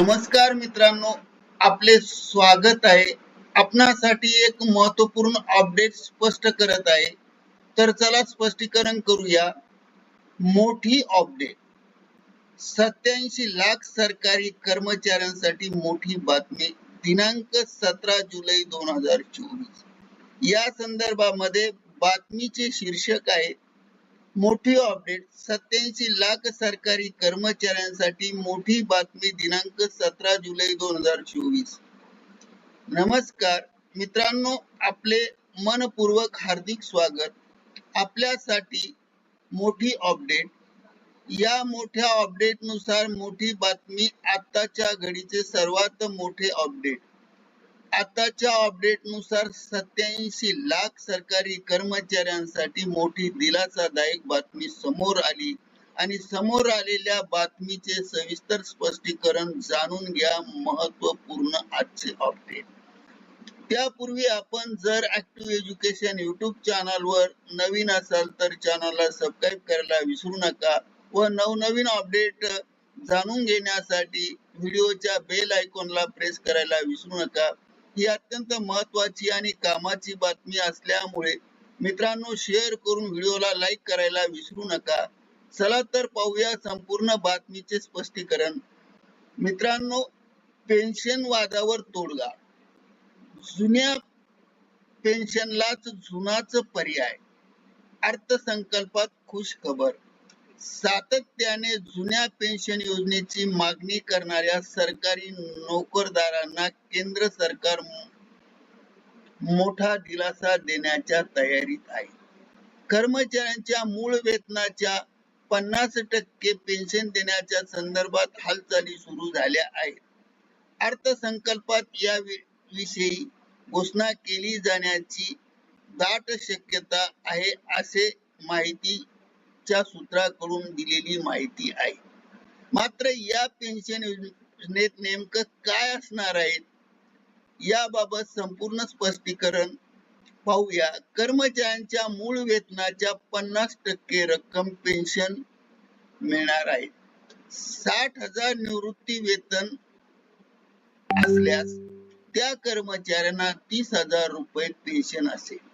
नमस्कार मित्रांनो आपले स्वागत आहे. आपणासाठी एक महत्त्वपूर्ण अपडेट स्पष्ट करत आहे. तर चला स्पष्टीकरण करूया. मोठी अपडेट सत्याऐंशी लाख सरकारी कर्मचाऱ्यांसाठी मोठी बातमी. दिनांक सतरा जुलै दोन हजार चोवीस. या संदर्भामध्ये बातमीचे शीर्षक आहे मोठी अपडेट सत्याऐंशी लाख सरकारी कर्मचाऱ्यांसाठी मोठी बातमी दिनांक सतरा जुलै दोन हजार चोवीस. नमस्कार. मित्रांनो आपले मनपूर्वक हार्दिक स्वागत. आपल्यासाठी मोठी अपडेट या मोठ्या अपडेटनुसार मोठी बातमी आताच्या घडीचे सर्वात मोठे अपडेट आताच्या अपडेटनुसार सत्याऐंशी लाख सरकारी कर्मचाऱ्यांसाठी मोठी दिलासादायक बातमी समोर आली. आणि समोर आलेल्या बातमीचे सविस्तर स्पष्टीकरण जाणून घ्या महत्त्वपूर्ण आजचे अपडेट. त्यापूर्वी आपण जर ऍक्टिव्ह एज्युकेशन युट्यूब चॅनल वर नवीन असाल तर चॅनलला सबस्क्राईब करायला विसरू नका व नवनवीन अपडेट जाणून घेण्यासाठी व्हिडिओच्या बेल आयकॉनला प्रेस करायला विसरू नका. ही अत्यंत महत्वाची आणि कामाची बातमी असल्यामुळे मित्रांनो शेअर करून व्हिडिओला लाईक करायला विसरू नका. चला तर पाहूया संपूर्ण बातमीचे स्पष्टीकरण. मित्रांनो पेन्शन वादावर तोडगा. जुन्या पेन्शनलाच जुनाच पर्याय. अर्थसंकल्पात खुश खबर सातत्याने जुन्या पेन्शन योजनेची मागणी करणाऱ्या सरकारी नोकरदारांना केंद्र सरकार मोठा दिलासा देण्याच्या तयारीत आहे. कर्मचाऱ्यांच्या मूळ वेतनाच्या पन्नास टक्के पेन्शन देण्याच्या संदर्भात हालचाली सुरू झाल्या आहेत. अर्थसंकल्पात या विषयी घोषणा केली जाण्याची दाट शक्यता आहे असे माहिती माहितीच्या सूत्राकडून दिलेली माहिती आहे. मात्र या पेन्शन योजनेत नेमकं काय असणार आहे? याबाबत संपूर्ण स्पष्टीकरण पाहूया. कर्मचाऱ्यांच्या मूळ वेतनाच्या पन्नास टक्के रक्कम पेन्शन मिळणार आहे. साठ हजार निवृत्ती वेतन असल्यास त्या कर्मचाऱ्यांना तीस हजार रुपये पेन्शन असेल.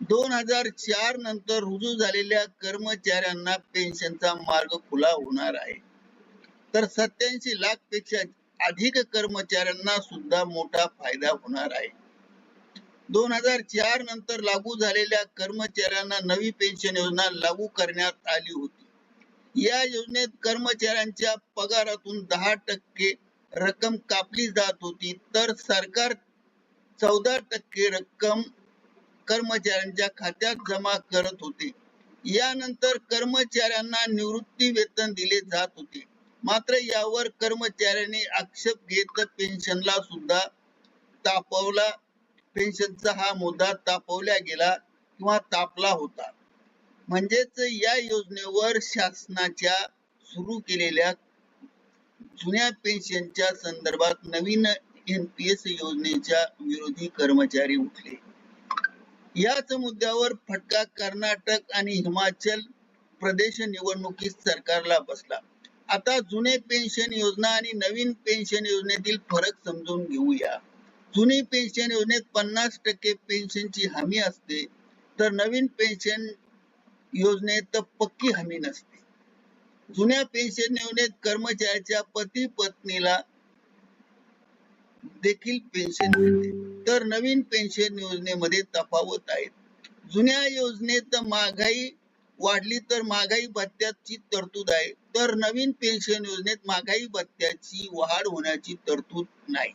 दोन हजार चार नंतर रुजू झालेल्या कर्मचाऱ्यांना पेन्शनचा मार्ग खुला होणार आहे. तर सत्याऐंशी लाखपेक्षा अधिक कर्मचाऱ्यांना सुद्धा मोठा फायदा होणार आहे. दोन हजार चार नंतर लागू झालेल्या कर्मचाऱ्यांना नवी पेन्शन योजना लागू करण्यात आली होती. या योजनेत कर्मचाऱ्यांच्या पगारातून दहा टक्के रक्कम कापली जात होती. तर सरकार चौदा टक्के रक्कम कर्मचाऱ्यांच्या खात्यात जमा करत होते. यानंतर कर्मचाऱ्यांना निवृत्ती वेतन दिले जात होते. मात्र यावर कर्मचाऱ्यांनी आक्षेप घेत पेन्शनला सुद्धा तापवला. पेन्शनचा हा मुद्दा तापवला गेला किंवा तापला होता. म्हणजेच या योजनेवर शासनाच्या सुरू केलेल्या जुन्या पेन्शनच्या संदर्भात नवीन एनपीएस योजनेच्या विरोधी कर्मचारी उठले. याच मुद्द्यावर फटका कर्नाटक आणि हिमाचल प्रदेश निवडणुकीत सरकारला बसला. आता जुने पेन्शन योजना आणि नवीन पेन्शन योजनेतील फरक समजून घेऊया. जुनी पेन्शन योजनेत पन्नास टक्के पेन्शनची हमी असते तर नवीन पेन्शन योजनेत पक्की हमी नसते. जुन्या पेन्शन योजनेत कर्मचाऱ्याच्या पती पत्नीला देखील पेन्शन मिळते. तर नवीन पेन्शन योजनेमध्ये तफावत आहे जुन्या योजनेत महागाई वाढली तर महागाई भत्त्याची तरतूद आहे. तर नवीन पेन्शन योजनेत महागाई भत्त्याची वाढ होण्याची तरतूद नाही.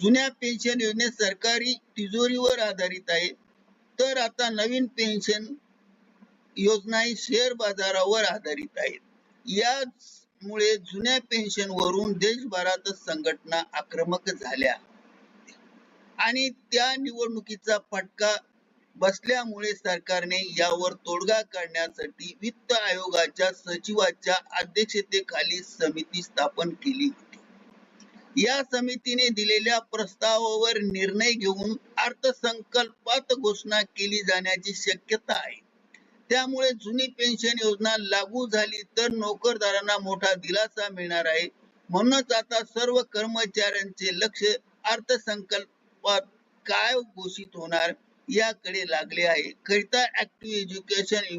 जुन्या पेन्शन योजनेत सरकारी तिजोरीवर आधारित आहे. तर आता नवीन पेन्शन योजना ही शेअर बाजारावर आधारित आहेत. यामुळे जुन्या पेन्शन वरून देशभरात संघटना आक्रमक झाल्या. आणि त्या निवडणुकीचा फटका बसल्यामुळे सरकारने यावर तोडगा काढण्यासाठी वित्त आयोगाच्या सचिवाच्या अध्यक्षतेखाली समिती स्थापन केली होती. या समितीने दिलेल्या प्रस्तावावर निर्णय घेऊन अर्थसंकल्पात घोषणा केली जाण्याची शक्यता आहे. त्यामुळे जुनी पेन्शन योजना लागू झाली तर नोकरदारांना मोठा दिलासा मिळणार आहे. म्हणूनच आता सर्व कर्मचाऱ्यांचे लक्ष स्वरूपात काय घोषित होणार याकडे लागले आहे. करिता ऍक्टिव्ह एज्युकेशन